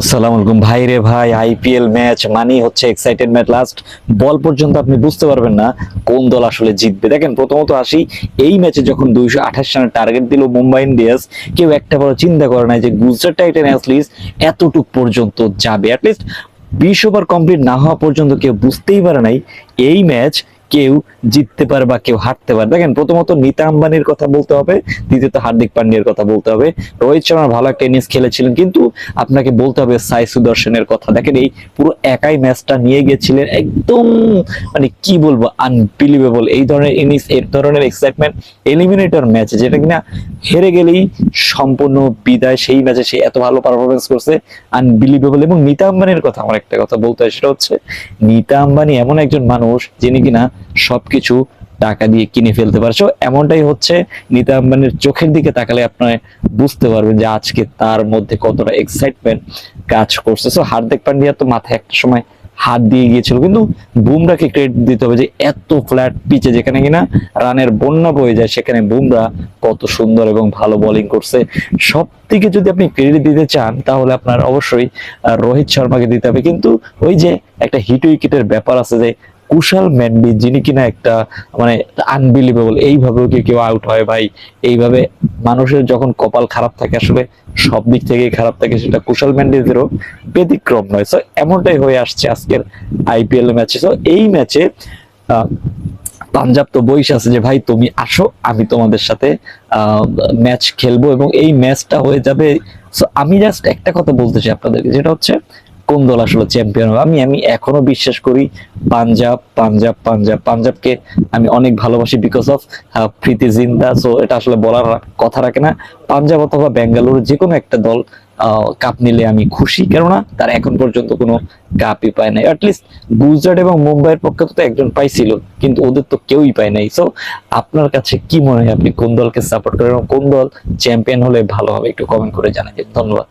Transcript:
আসসালামু আলাইকুম। ভাই রে ভাই আইপিএল ম্যাচ, মানেই হচ্ছে এক্সাইটেড ম্যাচ। লাস্ট বল পর্যন্ত আপনি বুঝতে পারবেন না কোন দল আসলে জিতবে। দেখেন, প্রথমত আসি, এই ম্যাচে যখন দুইশো আঠাশ রানের টার্গেট দিল মুম্বাই ইন্ডিয়ান্স, কেউ একটা বড় চিন্তা করে নাই যে গুজরাট টাইটান অ্যাটলিস্ট এতটুক পর্যন্ত যাবে। অ্যাটলিস্ট বিশ ওভার কমপ্লিট না হওয়া পর্যন্ত কেউ বুঝতেই পারে নাই এই ম্যাচ কেউ জিততে পারে বা কেউ হারতে পারে। দেখেন, প্রথমত নিতা আম্বানির কথা বলতে হবে, দ্বিতীয়ত হার্দিক পান্ডিয়ার কথা বলতে হবে। রোহিত শর্মা ভালো একটা ইনিংস খেলেছিলেন, কিন্তু আপনাকে বলতে হবে সাই সুদর্শনের কথা। দেখেন, এই পুরো একাই ম্যাচটা নিয়ে গেছিলেন একদম মানে কি বলব আনবিলিভেবল এই ধরনের ইনিংস এই ধরনের এক্সাইটমেন্ট এলিমিনেটর ম্যাচ যেটা কিনা হেরে গেলেই সম্পূর্ণ বিদায়। সেই ম্যাচে সে এত ভালো পারফরমেন্স করছে আনবিলিভেবল এবং নিতা আম্বানির কথা আমার একটা কথা বলতে হয়, সেটা হচ্ছে, নিতা আম্বানি এমন একজন মানুষ, যিনি কিনা সবকিছু টাকা দিয়ে কিনে ফেলতে পারছ। এমনটাই হচ্ছে নিতা আম্বানির চোখের দিকে তাকালে আপনার বুঝতে পারবেন যে আজকে তার মধ্যে কতটা এক্সাইটমেন্ট কাজ করছে। সো হার্দিক পান্ডিয়া তো মাথায় একটা সময় হাত দিয়ে গিয়েছিল। কিন্তু বুমরাকে ক্রেডিট দিতে হবে যে এত ফ্ল্যাট পিচে যেখানে কিনা রানের বন্যা বয়ে যায়, সেখানে বুমরা কত সুন্দর এবং ভালো বোলিং করছে। সব থেকে যদি আপনি ক্রেডিট দিতে চান, তাহলে আপনার অবশ্যই রোহিত শর্মাকে দিতে হবে। কিন্তু ওই যে একটা হিট উইকেটের ব্যাপার আছে যে কুশাল ম্যান্ডি যিনি কিনা একটা মানে আনবিলিভেবল এইভাবেও কি কেউ আউট হয় ভাই? এইভাবে মানুষের যখন কপাল খারাপ থাকে, আসলে সব দিক থেকেই খারাপ থাকে, সেটা কুশাল ম্যান্ডিদেরও ব্যতিক্রম নয়। সো এমনটাই হয়ে আসছে আজকের আইপিএল ম্যাচে সো এই ম্যাচে পাঞ্জাব তো বইস আছে যে, ভাই, তুমি আসো, আমি তোমাদের সাথে ম্যাচ খেলব। এবং এই ম্যাচটা হয়ে যাবে সো আমি জাস্ট একটা কথা বলতে চাই আপনাদেরকে, যেটা হচ্ছে কোন দল আসলে চ্যাম্পিয়ন হবে? আমি আমি এখনও বিশ্বাস করি পাঞ্জাব পাঞ্জাব পাঞ্জাব। পাঞ্জাবকে আমি অনেক ভালোবাসি বিকজ অফ প্রীতি জিন্দা। সো এটা আসলে বলার কথা রাখে না। পাঞ্জাব অথবা বেঙ্গালুরু যে কোনো একটা দল কাপ নিলে আমি খুশি। কেননা তার এখন পর্যন্ত কোনো কাপই পায় নাই। অ্যাটলিস্ট গুজরাট এবং মুম্বাইয়ের পক্ষে তো একজন পাইছিল, কিন্তু ওদের তো কেউই পায় নাই। সো আপনার কাছে কি মনে হয় আপনি কোন দলকে সাপোর্ট করেন কোন দল চ্যাম্পিয়ন হলে ভালো হবে? একটু কমেন্ট করে জানাবেন। ধন্যবাদ।